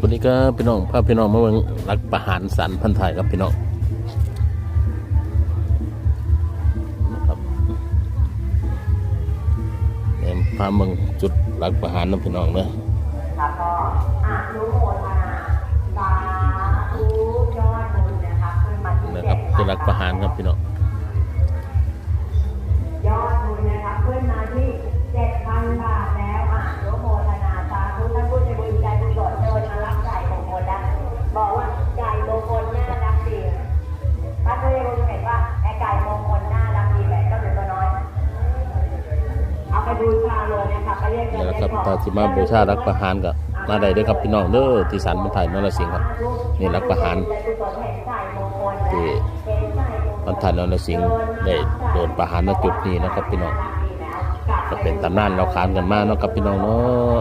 สวัสดีครับพี่น้องพาพี่น้องมาเมืองรักประหารสารพันธุ์ไทยครับพี่น้องนะครับเอ็มพาเมืองจุดรักประหารนะพี่น้องเนอะแล้วก็อนุโมทนาสาธุยอดบุญนะคะขึ้นมาที่นะครับ7,000จุดรักประหารครับพี่น้อง นะคะไปเรียกเงินี่นแหละครับตาสิมาบูชารักประหารกับมาได้เด้วยครับพี่น้องเด้อที่สารพันธุ์ไทยนรสิงห์ครับนี่รักประหารที่มันธุ์ไทยนรสิงห์ได้โดนประหารณจุดนี้นะครับพี่น้องก็เป็นตำนานเราขานกันมาเนาะครับพี่น้องเนาะ